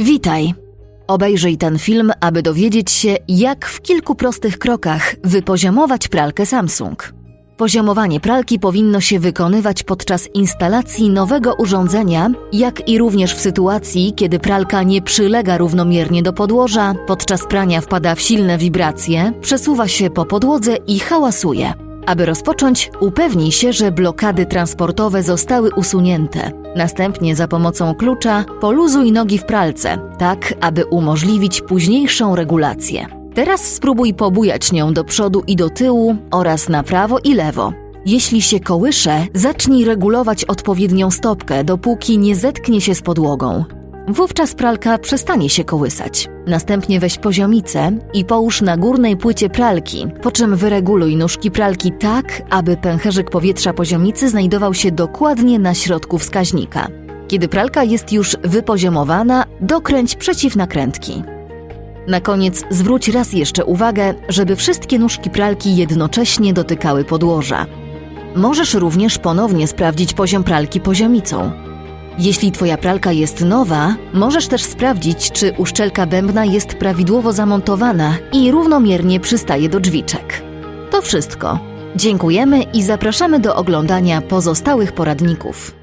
Witaj! Obejrzyj ten film, aby dowiedzieć się, jak w kilku prostych krokach wypoziomować pralkę Samsung. Poziomowanie pralki powinno się wykonywać podczas instalacji nowego urządzenia, jak i również w sytuacji, kiedy pralka nie przylega równomiernie do podłoża, podczas prania wpada w silne wibracje, przesuwa się po podłodze i hałasuje. Aby rozpocząć, upewnij się, że blokady transportowe zostały usunięte. Następnie za pomocą klucza poluzuj nogi w pralce, tak aby umożliwić późniejszą regulację. Teraz spróbuj pobujać nią do przodu i do tyłu oraz na prawo i lewo. Jeśli się kołysze, zacznij regulować odpowiednią stopkę, dopóki nie zetknie się z podłogą. Wówczas pralka przestanie się kołysać. Następnie weź poziomicę i połóż na górnej płycie pralki, po czym wyreguluj nóżki pralki tak, aby pęcherzyk powietrza poziomicy znajdował się dokładnie na środku wskaźnika. Kiedy pralka jest już wypoziomowana, dokręć przeciwnakrętki. Na koniec zwróć raz jeszcze uwagę, żeby wszystkie nóżki pralki jednocześnie dotykały podłoża. Możesz również ponownie sprawdzić poziom pralki poziomicą. Jeśli Twoja pralka jest nowa, możesz też sprawdzić, czy uszczelka bębna jest prawidłowo zamontowana i równomiernie przystaje do drzwiczek. To wszystko. Dziękujemy i zapraszamy do oglądania pozostałych poradników.